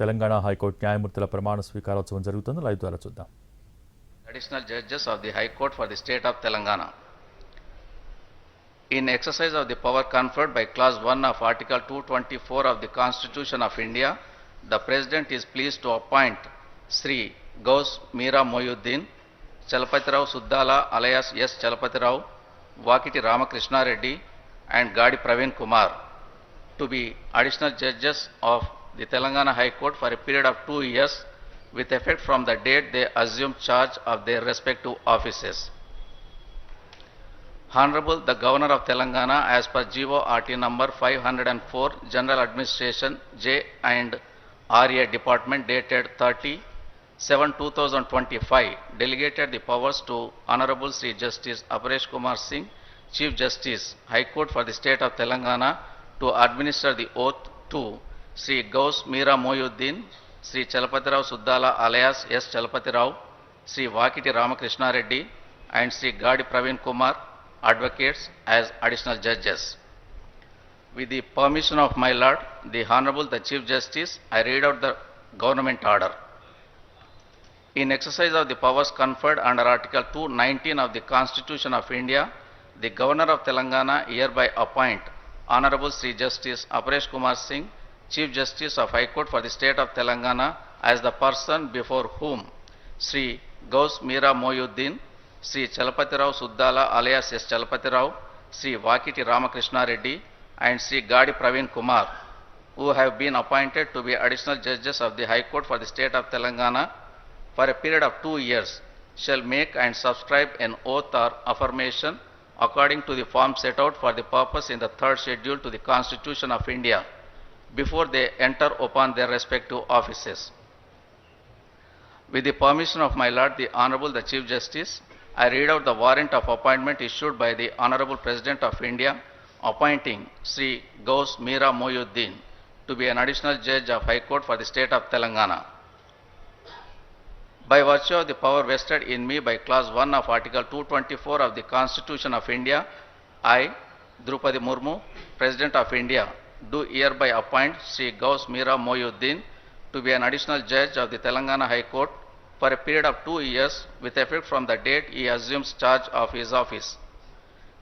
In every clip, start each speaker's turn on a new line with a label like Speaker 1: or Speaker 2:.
Speaker 1: Telangana high court న్యాయమూర్తుల ప్రమాణ స్వీకారోత్సవం జరుగుతుంది. లైవ్ ద్వారా చూద్దాం.
Speaker 2: Additional judges of the high court for the state of Telangana in exercise of the power conferred by clause one of article two twenty four of the constitution of India the president is pleased to appoint Shri Gous Meera Mohiuddin Chalapathi Rao Suddala alias S Chalapathi Rao Vakiti Ramakrishna Reddy and Gadi Praveen Kumar to be additional judges of the Telangana High Court for a period of two years with effect from the date they assume charge of their respective offices. Honorable the Governor of Telangana as per GO RT number 504 General Administration J and RA Department dated 30 7 2025 delegated the powers to Honorable Sri Justice Aparesh Kumar Singh, Chief Justice, High Court for the State of Telangana to administer the oath to Moyuddin, Sri Chalapatirao Suddala alias S. Chalapatirao, Sri Vakiti Ramakrishna Reddy, and Sri Gadi Praveen Kumar, advocates as additional judges. With the permission of my Lord, the Honorable the Chief Justice, I read out the government order. In exercise of the powers conferred under Article 219 of the Constitution of India, the Governor of Telangana hereby appoint Honorable Sri Justice Aparesh Kumar Singh, Chief Justice of High Court for the State of Telangana as the person before whom Sri Gauss Meera Moyuddin, Sri Chalapatirao Suddala alias S. Chalapatirao, Sri Vakiti Ramakrishna Reddy, and Sri Gadi Praveen Kumar, who have been appointed to be additional judges of the High Court for the State of Telangana for a period of two years, shall make and subscribe an oath or affirmation according to the form set out for the purpose in the third schedule to the Constitution of India before they enter upon their respective offices. With the permission of my Lord, the Honorable the Chief Justice, I read out the warrant of appointment issued by the Honorable President of India, appointing Sri Gauss Meera Moyuddin to be an additional judge of High Court for the state of Telangana. By virtue of the power vested in me by clause 1 of Article 224 of the Constitution of India, I, Drupadi Murmu, President of India, do hereby appoint Sri Gauss Meera Moyuddin to be an additional judge of the Telangana High Court for a period of two years with effect from the date he assumes charge of his office.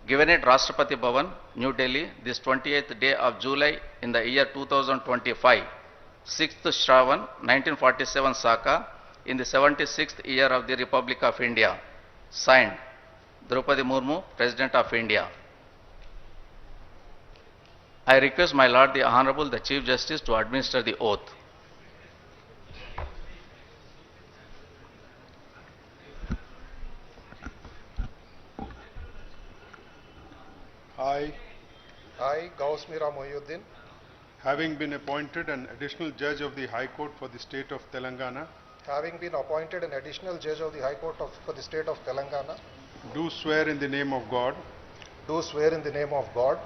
Speaker 2: Given at Rashtrapati Bhavan, New Delhi, this 28th day of July in the year 2025, 6th Shravan, 1947 Saka, in the 76th year of the Republic of India. Signed, Draupadi Murmu, President of India. I request my Lord the Honorable the Chief Justice to administer the oath.
Speaker 3: I,
Speaker 4: I, Gauss Mira Mohyuddin,
Speaker 3: having been appointed an additional judge of the High Court for the state of Telangana,
Speaker 4: having been appointed an additional judge of the High Court of, for the state of Telangana,
Speaker 3: do swear in the name of God
Speaker 4: do swear in the name of God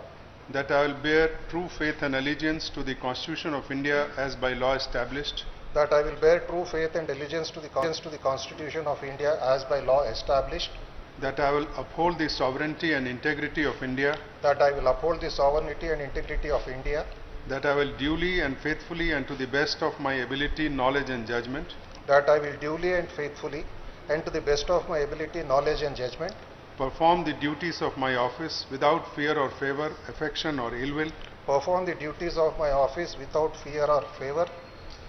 Speaker 3: that I will bear true faith and allegiance to the Constitution of India as by law established,
Speaker 4: that I will bear true faith and allegiance to the, to the Constitution of India as by law established,
Speaker 3: that I will uphold the sovereignty and integrity of India,
Speaker 4: that I will uphold the sovereignty and integrity of India,
Speaker 3: that I will duly and faithfully and to the best of my ability, knowledge and judgment,
Speaker 4: that I will duly and faithfully and to the best of my ability, knowledge and judgment,
Speaker 3: perform the duties of my office without fear or favor, affection or ill will,
Speaker 4: perform the duties of my office without fear or favor,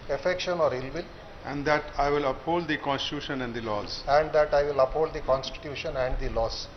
Speaker 4: affection or ill will,
Speaker 3: and that I will uphold the Constitution and the laws.
Speaker 4: and that I will uphold the Constitution and the laws.